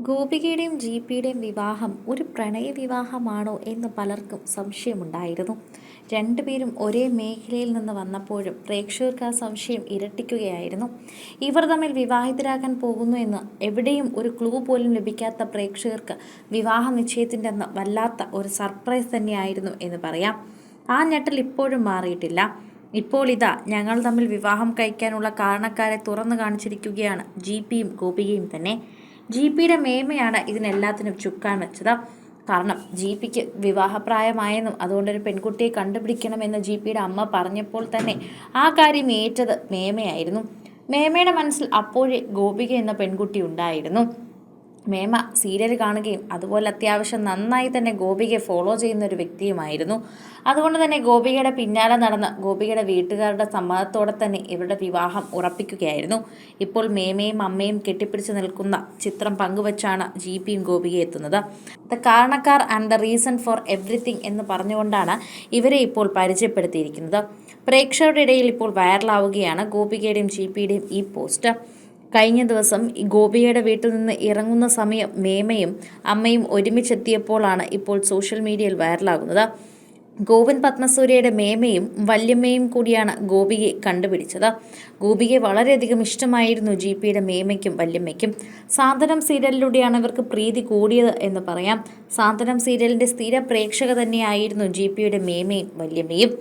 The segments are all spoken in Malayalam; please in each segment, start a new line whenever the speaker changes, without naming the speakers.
ഗോപികയുടെയും ജി പിയുടെയും വിവാഹം ഒരു പ്രണയ വിവാഹമാണോ എന്ന് പലർക്കും സംശയമുണ്ടായിരുന്നു. രണ്ടുപേരും ഒരേ മേഖലയിൽ നിന്ന് വന്നപ്പോഴും പ്രേക്ഷകർക്ക് ആ സംശയം ഇരട്ടിക്കുകയായിരുന്നു. ഇവർ തമ്മിൽ വിവാഹിതരാകാൻ പോകുന്നു എന്ന് എവിടെയും ഒരു ക്ലൂ പോലും ലഭിക്കാത്ത പ്രേക്ഷകർക്ക് വിവാഹ നിശ്ചയത്തിന്റെ അന്ന് വല്ലാത്ത ഒരു സർപ്രൈസ് തന്നെയായിരുന്നു എന്ന് പറയാം. ആ ഞെട്ടൽ ഇപ്പോഴും മാറിയിട്ടില്ല. ഇപ്പോൾ ഇതാ ഞങ്ങൾ തമ്മിൽ വിവാഹം കഴിക്കാനുള്ള കാരണക്കാരെ തുറന്നു കാണിച്ചിരിക്കുകയാണ് ജി പിയും ഗോപികയും തന്നെ. ജി പിയുടെ മേമയാണ് ഇതിനെല്ലാത്തിനും ചുക്കാൻ വെച്ചത്. കാരണം ജി പിക്ക് വിവാഹപ്രായമായെന്നും അതുകൊണ്ടൊരു പെൺകുട്ടിയെ കണ്ടുപിടിക്കണമെന്ന് ജി പിയുടെ അമ്മ പറഞ്ഞപ്പോൾ തന്നെ ആ കാര്യം ഏറ്റത് മേമയായിരുന്നു. മേമയുടെ മനസ്സിൽ അപ്പോഴേ ഗോപിക എന്ന പെൺകുട്ടി ഉണ്ടായിരുന്നു. മേമ സീരിയൽ കാണുകയും അതുപോലെ അത്യാവശ്യം നന്നായി തന്നെ ഗോപികയെ ഫോളോ ചെയ്യുന്ന ഒരു വ്യക്തിയുമായിരുന്നു. അതുകൊണ്ട് തന്നെ ഗോപികയുടെ പിന്നാലെ നടന്ന ഗോപികയുടെ വീട്ടുകാരുടെ സമ്മതത്തോടെ തന്നെ ഇവരുടെ വിവാഹം ഉറപ്പിക്കുകയായിരുന്നു. ഇപ്പോൾ മേമയും അമ്മയും കെട്ടിപ്പിടിച്ച് നിൽക്കുന്ന ചിത്രം പങ്കുവച്ചാണ് ജി പിയും ഗോപിക എത്തുന്നത്. The കാരണക്കാർ and the reason for everything എന്ന് പറഞ്ഞുകൊണ്ടാണ് ഇവരെ ഇപ്പോൾ പരിചയപ്പെടുത്തിയിരിക്കുന്നത്. പ്രേക്ഷകരുടെ ഇടയിൽ ഇപ്പോൾ വൈറലാവുകയാണ് ഗോപികയുടെയും ജി പിയുടെയും ഈ പോസ്റ്റ് കഴിഞ്ഞ ദിവസം ഗോപികയുടെ വീട്ടിൽ നിന്ന് ഇറങ്ങുന്ന സമയം മേമയും അമ്മയും ഒരുമിച്ചെത്തിയപ്പോഴാണ് ഇപ്പോൾ സോഷ്യൽ മീഡിയയിൽ വൈറലാകുന്നത്. ഗോവിന്ദ് പത്മസൂര്യയുടെ മേമയും വല്യമ്മയും കൂടിയാണ് ഗോപികയെ കണ്ടുപിടിച്ചത്. ഗോപികയെ വളരെയധികം ഇഷ്ടമായിരുന്നു ജി പിയുടെ മേമയ്ക്കും വല്യമ്മയ്ക്കും. സാന്ത്വനം സീരിയലിലൂടെയാണ് ഇവർക്ക് പ്രീതി കൂടിയത് എന്ന് പറയാം. സാന്ത്വനം സീരിയലിന്റെ സ്ഥിര പ്രേക്ഷക തന്നെയായിരുന്നു ജി പിയുടെ മേമയും വല്യമ്മയും.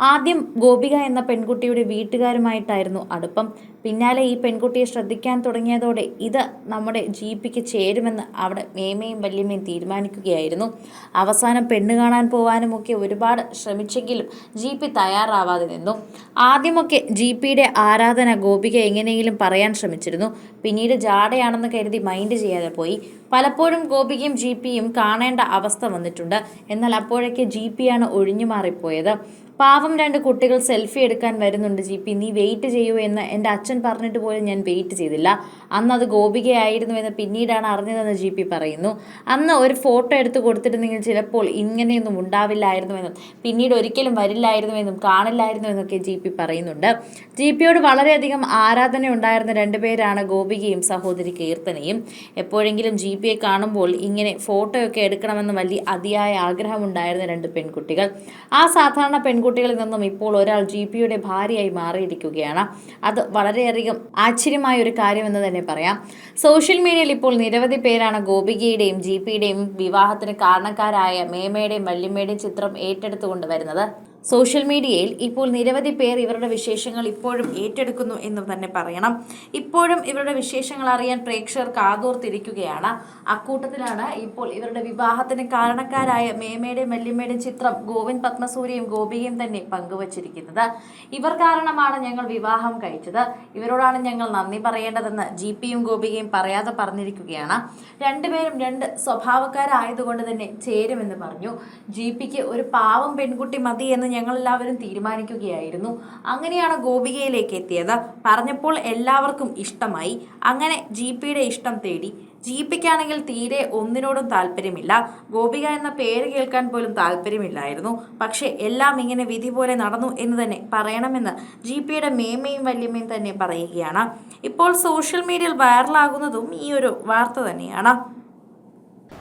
ആദ്യം ഗോപിക എന്ന പെൺകുട്ടിയുടെ വീട്ടുകാരുമായിട്ടായിരുന്നു അടുപ്പം. പിന്നാലെ ഈ പെൺകുട്ടിയെ ശ്രദ്ധിക്കാൻ തുടങ്ങിയതോടെ ഇത് നമ്മുടെ ജി പിക്ക് ചേരുമെന്ന് അവിടെ മേമയും വല്യമ്മയും തീരുമാനിക്കുകയായിരുന്നു. അവസാനം പെണ്ണ് കാണാൻ പോകാനുമൊക്കെ ഒരുപാട് ശ്രമിച്ചെങ്കിലും ജി പി തയ്യാറാവാതെ നിന്നു. ആദ്യമൊക്കെ ജി പിയുടെ ആരാധന ഗോപിക എങ്ങനെയെങ്കിലും പറയാൻ ശ്രമിച്ചിരുന്നു. പിന്നീട് ജാടയാണെന്ന് കരുതി മൈൻഡ് ചെയ്യാതെ പോയി. പലപ്പോഴും ഗോപികയും ജി പിയും കാണേണ്ട അവസ്ഥ വന്നിട്ടുണ്ട്. എന്നാൽ അപ്പോഴൊക്കെ ജി പിയാണ് ഒഴിഞ്ഞു മാറിപ്പോയത്. പാവം രണ്ട് കുട്ടികൾ സെൽഫി എടുക്കാൻ വരുന്നുണ്ട് ജി പി നീ വെയിറ്റ് ചെയ്യൂ എന്ന് എന്റെ അച്ഛൻ പറഞ്ഞിട്ട് പോലും ഞാൻ വെയിറ്റ് ചെയ്തില്ല. അന്ന് അത് ഗോപികയായിരുന്നു എന്ന് പിന്നീടാണ് അറിഞ്ഞതെന്ന് ജി പി പറയുന്നു. അന്ന് ഒരു ഫോട്ടോ എടുത്ത് കൊടുത്തിരുന്നെങ്കിൽ ചിലപ്പോൾ ഇങ്ങനെയൊന്നും ഉണ്ടാവില്ലായിരുന്നുവെന്നും പിന്നീട് ഒരിക്കലും വരില്ലായിരുന്നുവെന്നും കാണില്ലായിരുന്നുവെന്നൊക്കെ ജി പി പറയുന്നുണ്ട്. ജി പിയോട് വളരെയധികം ആരാധന ഉണ്ടായിരുന്ന രണ്ടുപേരാണ് ഗോപികയും സഹോദരി കീർത്തനയും. എപ്പോഴെങ്കിലും ജി പിയെ കാണുമ്പോൾ ഇങ്ങനെ ഫോട്ടോയൊക്കെ എടുക്കണമെന്ന് വലിയ അതിയായ ആഗ്രഹമുണ്ടായിരുന്ന രണ്ട് പെൺകുട്ടികൾ. ആ സാധാരണ പെൺകുട്ടികളിൽ നിന്നും ഇപ്പോൾ ഒരാൾ ജി പിയുടെ ഭാര്യയായി മാറിയിരിക്കുകയാണ്. അത് വളരെയധികം ആശ്ചര്യമായ ഒരു കാര്യമെന്ന് തന്നെ പറയാം. സോഷ്യൽ മീഡിയയിൽ ഇപ്പോൾ നിരവധി പേരാണ് ഗോപികയുടെയും ജി പിയുടെയും വിവാഹത്തിന് കാരണക്കാരായ മേമയുടെയും വല്യമ്മയുടെയും ചിത്രം ഏറ്റെടുത്തുകൊണ്ട് വരുന്നത്. സോഷ്യൽ മീഡിയയിൽ ഇപ്പോൾ നിരവധി പേർ ഇവരുടെ വിശേഷങ്ങൾ ഇപ്പോഴും ഏറ്റെടുക്കുന്നു എന്ന് തന്നെ പറയണം. ഇപ്പോഴും ഇവരുടെ വിശേഷങ്ങൾ അറിയാൻ പ്രേക്ഷകർ കാതോർത്തിരിക്കുകയാണ്. അക്കൂട്ടത്തിലാണ് ഇപ്പോൾ ഇവരുടെ വിവാഹത്തിന് കാരണക്കാരായ മേമയുടെയും വല്യമ്മയുടെയും ചിത്രം ഗോവിന്ദ് പത്മസൂര്യയും ഗോപികയും തന്നെ പങ്കുവച്ചിരിക്കുന്നത്. ഇവർ കാരണമാണ് ഞങ്ങൾ വിവാഹം കഴിച്ചത്. ഇവരോടാണ് ഞങ്ങൾ നന്ദി പറയേണ്ടതെന്ന് ജി പിയും ഗോപികയും പറയാതെ പറഞ്ഞിരിക്കുകയാണ്. രണ്ടുപേരും രണ്ട് സ്വഭാവക്കാരായതുകൊണ്ട് തന്നെ ചേരുമെന്ന് പറഞ്ഞു. ജി പിക്ക് ഒരു പാവം പെൺകുട്ടി മതി എന്ന് ഞങ്ങളെല്ലാവരും തീരുമാനിക്കുകയായിരുന്നു. അങ്ങനെയാണ് ഗോപികയിലേക്ക് എത്തിയത്. പറഞ്ഞപ്പോൾ എല്ലാവർക്കും ഇഷ്ടമായി. അങ്ങനെ ജി പിയുടെ ഇഷ്ടം തേടി. ജി പിക്കാണെങ്കിൽ തീരെ ഒന്നിനോടും താല്പര്യമില്ല. ഗോപിക എന്ന പേര് കേൾക്കാൻ പോലും താല്പര്യമില്ലായിരുന്നു. പക്ഷേ എല്ലാം ഇങ്ങനെ വിധി പോലെ നടന്നു എന്ന് തന്നെ പറയണമെന്ന് ജി പിയുടെ മേമയും വല്യമ്മയും തന്നെ പറയുകയാണ്. ഇപ്പോൾ സോഷ്യൽ മീഡിയയിൽ വൈറലാകുന്നതും ഈ ഒരു വാർത്ത തന്നെയാണ്.